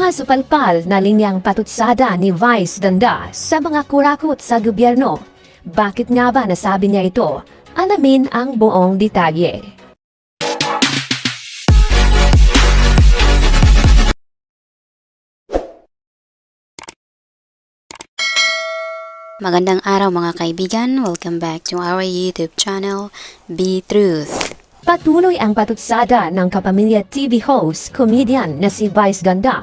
Mga supalpal na linyang patutsada ni Vice Ganda sa mga kurakot sa gobyerno. Bakit nga ba nasabi niya ito? Alamin ang buong detalye. Magandang araw mga kaibigan. Welcome back to our YouTube channel, Be Truth. Patuloy ang patutsada ng Kapamilya TV host, comedian na si Vice Ganda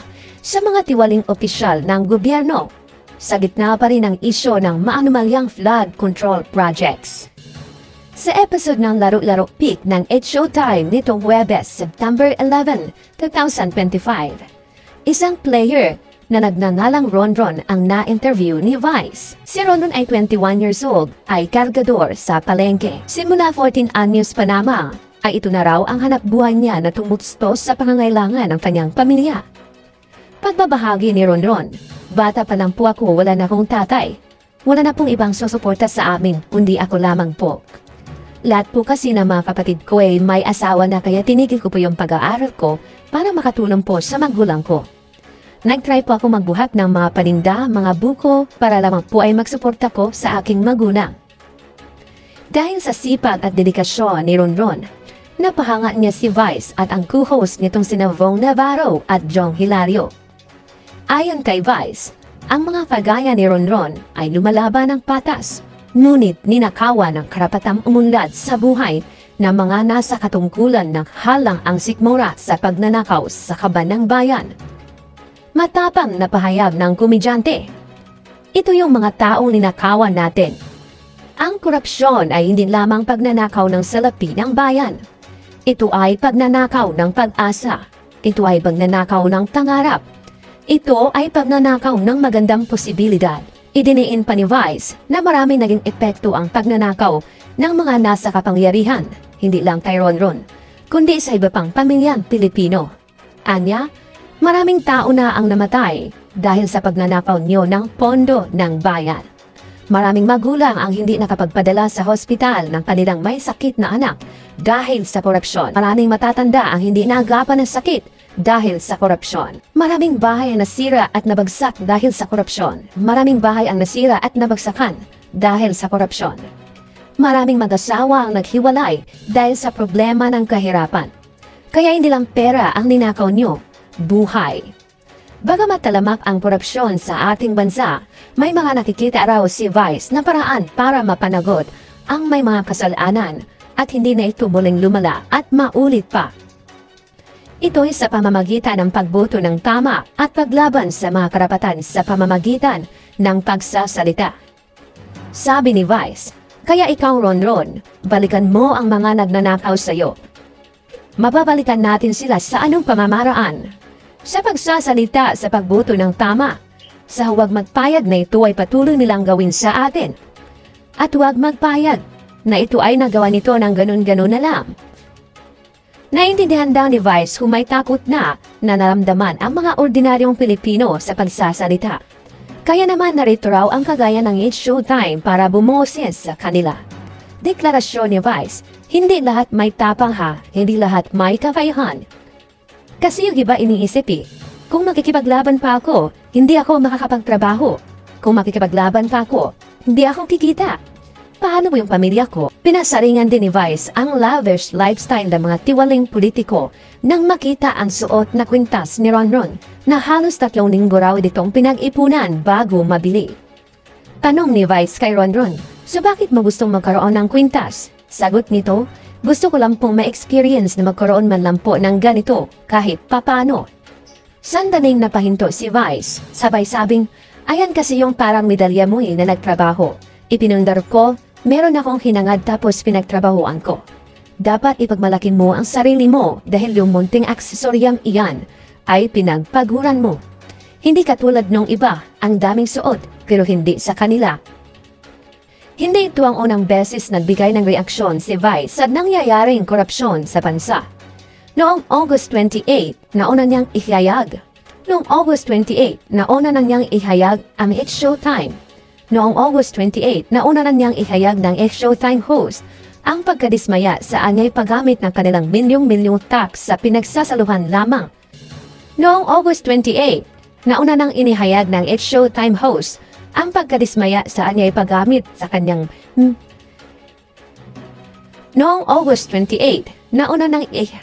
sa mga tiwaling opisyal ng gobyerno. Sa gitna pa rin ang isyo ng maanumalyang flood control projects. Sa episode ng Laro-Laro Peak ng It Showtime nitong Huwebes, September 11, 2025, isang player na nagnangalang Ronron ang na-interview ni Vice. Si Ronron ay 21 years old, ay kargador sa palengke. Simula 14 anyos pa lamang, ay ito na raw ang hanap buhay niya na tumutstos sa pangangailangan ng kanyang pamilya. Pagbabahagi ni Ronron, bata pa lang po ako wala na akong tatay. Wala na pong ibang susuporta sa amin, kundi ako lamang po. Lahat po kasi na mga kapatid ko ay may asawa na kaya tinigil ko po yung pag-aaral ko para makatulong po sa magulang ko. Nag-try po ako magbuhat ng mga paninda, mga buko para lamang po ay magsuporta ko sa aking magulang. Dahil sa sipag at dedikasyon ni Ronron, napahanga niya si Vice at ang co-host nitong sina Vong Navarro at Jong Hilario. Ayon kay Vice, ang mga kagaya ni Ronron ay lumalaban ng patas, ngunit ninakawan ng karapatang umunlad sa buhay ng mga nasa katungkulan ng halang ang sikmura sa pagnanakaw sa kaban ng bayan. Matapang na pahayag ng komedyante. Ito yung mga taong ninakawan natin. Ang korupsyon ay hindi lamang pagnanakaw ng salapi ng bayan. Ito ay pagnanakaw ng pag-asa. Ito ay pagnanakaw ng pangarap. Ito ay pagnanakaw ng magandang posibilidad. Idiniin pa ni Vice na marami naging epekto ang pagnanakaw ng mga nasa kapangyarihan, hindi lang kay Ronron, kundi sa iba pang pamilyang Pilipino. Anya, maraming tao na ang namatay dahil sa pagnanakaw niyo ng pondo ng bayan. Maraming magulang ang hindi nakapagpadala sa hospital ng kanilang may sakit na anak dahil sa korupsyon. Maraming matatanda ang hindi naagapan ng sakit dahil sa korupsyon. Maraming bahay ang nasira at nabagsak dahil sa korupsyon. Maraming bahay ang nasira at nabagsakan dahil sa korupsyon. Maraming mag-asawa ang naghiwalay dahil sa problema ng kahirapan. Kaya hindi lang pera ang ninakaw nyo, buhay. Bagamat talamak ang korupsyon sa ating bansa, may mga nakikita raw si Vice na paraan para mapanagot ang may mga kasalanan at hindi na ito muling lumala at maulit pa. Ito ay sa pamamagitan ng pagboto ng tama at paglaban sa mga karapatan sa pamamagitan ng pagsasalita. Sabi ni Vice, kaya ikaw Ronron, balikan mo ang mga nagnanakaw sa iyo. Mababalikan natin sila sa anong pamamaraan. Sa pagsasalita sa pagboto ng tama, sa huwag magpayag na ito ay patuloy nilang gawin sa atin. At huwag magpayag na ito ay nagawa nito ng ganun-ganun na lang. Naintindihan daw ni Vice kung may takot na na naramdaman ang mga ordinaryong Pilipino sa pagsasalita. Kaya naman narito raw ang kagaya ng It's Showtime para bumoses sa kanila. Deklarasyon ni Vice, hindi lahat may tapang ha, hindi lahat may kakayahan. Kasi yung iba iniisip eh, kung makikipaglaban pa ako, hindi ako makakapagtrabaho. Kung makikipaglaban pa ako, hindi ako kikita. Paano mo yung pamilya ko? Pinasaringan din ni Vice ang lavish lifestyle ng mga tiwaling politiko nang makita ang suot na kwintas ni Ronron na halos tatlong linggo raw ditong pinag-ipunan bago mabili. Tanong ni Vice kay Ronron, so bakit mo gustong magkaroon ng kwintas? Sagot nito, gusto ko lang pong ma-experience na magkaroon man lang po ng ganito kahit papano. Sandaling napahinto si Vice, sabay sabing, ayan kasi yung parang medalya mo eh na nagtrabaho. Ipinundar ko, meron akong hinangad tapos pinagtrabahoan ko. Dapat ipagmalakin mo ang sarili mo dahil yung munting aksesoryang iyan ay pinagpaguran mo. Hindi katulad nung iba, ang daming suot pero hindi sa kanila. Hindi ito ang unang beses nagbigay ng reaksyon si Vice sa nangyayaring korupsyon sa bansa. Noong August 28, nauna niyang ihayag. Noong August 28, nauna na niyang ihayag ang It's Showtime. Noong August 28, nauna na niyang ihayag ng Showtime host ang pagkadismaya sa anyay paggamit ng kanilang milyong-milyong tax sa pinagsasaluhan lamang. Noong August 28, nauna nang inihayag ng Showtime host ang pagkadismaya sa anya'y paggamit sa kanyang hmm. Noong August 28, nauna nang i-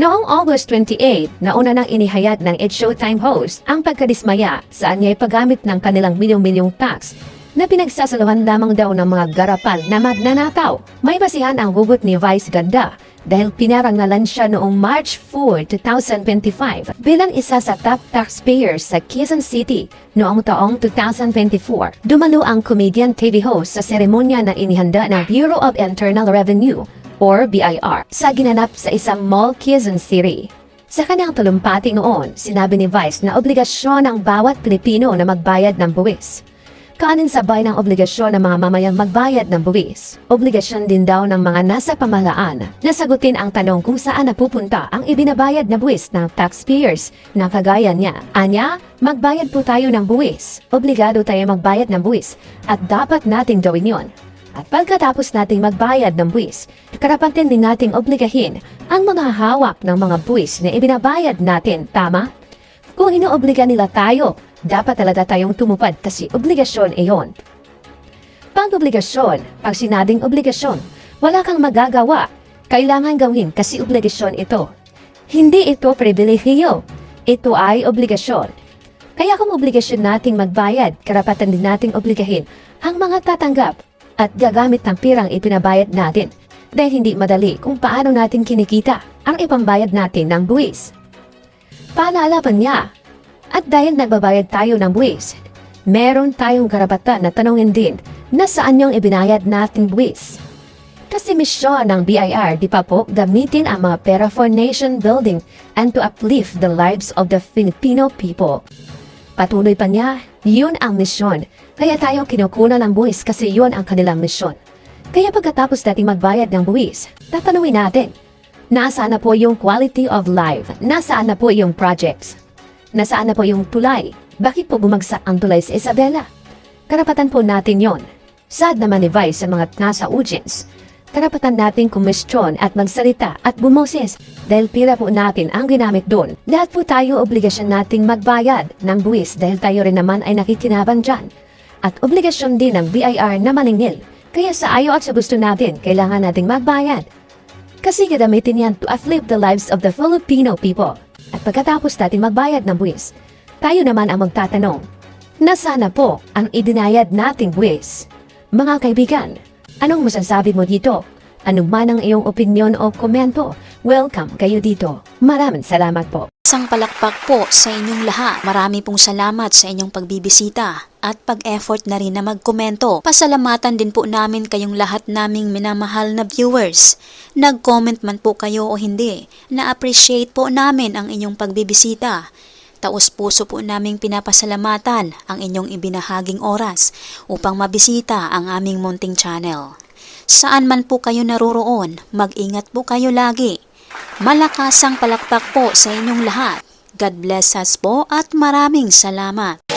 Noong August 28, nauna nang inihayag ng It's Showtime host ang pagkadismaya sa anya'y paggamit ng kanilang milyong-milyong tax na pinagsasaluhan lamang daw ng mga garapal na magnanakaw. May basihan ang hugot ni Vice Ganda dahil pinarangalan siya noong March 4, 2025 bilang isa sa top taxpayers sa Quezon City noong taong 2024. Dumalo ang comedian TV host sa seremonya na inihanda ng Bureau of Internal Revenue or BIR sa ginanap sa isang mall Quezon City. Sa kanyang talumpati noon, sinabi ni Vice na obligasyon ng bawat Pilipino na magbayad ng buwis. Kaanin sabay ng obligasyon ng mga mamayang magbayad ng buwis. Obligasyon din daw ng mga nasa pamahalaan na sagutin ang tanong kung saan napupunta ang ibinabayad na buwis ng taxpayers na kagaya niya. Anya, magbayad po tayo ng buwis. Obligado tayo magbayad ng buwis at dapat nating gawin yon. At pagkatapos nating magbayad ng buwis, karapatan din nating obligahin ang mga hawak ng mga buwis na ibinabayad natin, tama? Kung inoobliga nila tayo, dapat talaga tayong tumupad kasi obligasyon iyon. Pag obligasyon, pag sinabing obligasyon, wala kang magagawa. Kailangan gawin kasi obligasyon ito. Hindi ito pribilehiyo. Ito ay obligasyon. Kaya kung obligasyon nating magbayad, karapatan din nating obligahin ang mga tatanggap at gagamit ng pirang ipinabayad natin dahil hindi madali kung paano natin kinikita ang ipambayad natin ng buwis. Paalala niya, at dahil nagbabayad tayo ng buwis, meron tayong karapatan na tanongin din na saan yung ibinayad nating buwis. Kasi misyon ng BIR di pa po gamitin ang mga pera for nation building and to uplift the lives of the Filipino people. Patuloy pa niya, yun ang misyon. Kaya tayo kinukunan ng buwis kasi yun ang kanilang misyon. Kaya pagkatapos natin magbayad ng buwis, tatanungin natin, nasaan na po yung quality of life? Nasaan na po yung projects? Nasaan na po yung tulay? Bakit po bumagsak ang tulay sa Isabela? Karapatan po natin yon. Sad naman ni Vice sa mga nasa audience. Karapatan natin kumestyon at magsalita at bumoses dahil pira po natin ang ginamit doon. Lahat po tayo obligasyon nating magbayad ng buwis dahil tayo rin naman ay nakikinabang dyan. At obligasyon din ng BIR na maningil. Kaya sa ayaw at sa gusto natin, kailangan nating magbayad. Kasi gagamitin yan to uplift the lives of the Filipino people. At pagkatapos natin magbayad ng buwis, tayo naman ang magtatanong, nasana po ang idinayad nating buwis? Mga kaibigan, anong masasabi mo dito? Anong man ang iyong opinion o komento, welcome kayo dito. Maraming salamat po. Isang palakpak po sa inyong lahat. Marami pong salamat sa inyong pagbibisita at pag-effort na rin na magkomento. Pasalamatan din po namin kayong lahat naming minamahal na viewers. Nag-comment man po kayo o hindi, na-appreciate po namin ang inyong pagbibisita. Taos puso po naming pinapasalamatan ang inyong ibinahaging oras upang mabisita ang aming munting channel. Saan man po kayo naroroon, mag-ingat po kayo lagi. Malakas ang palakpak po sa inyong lahat. God bless us po at maraming salamat.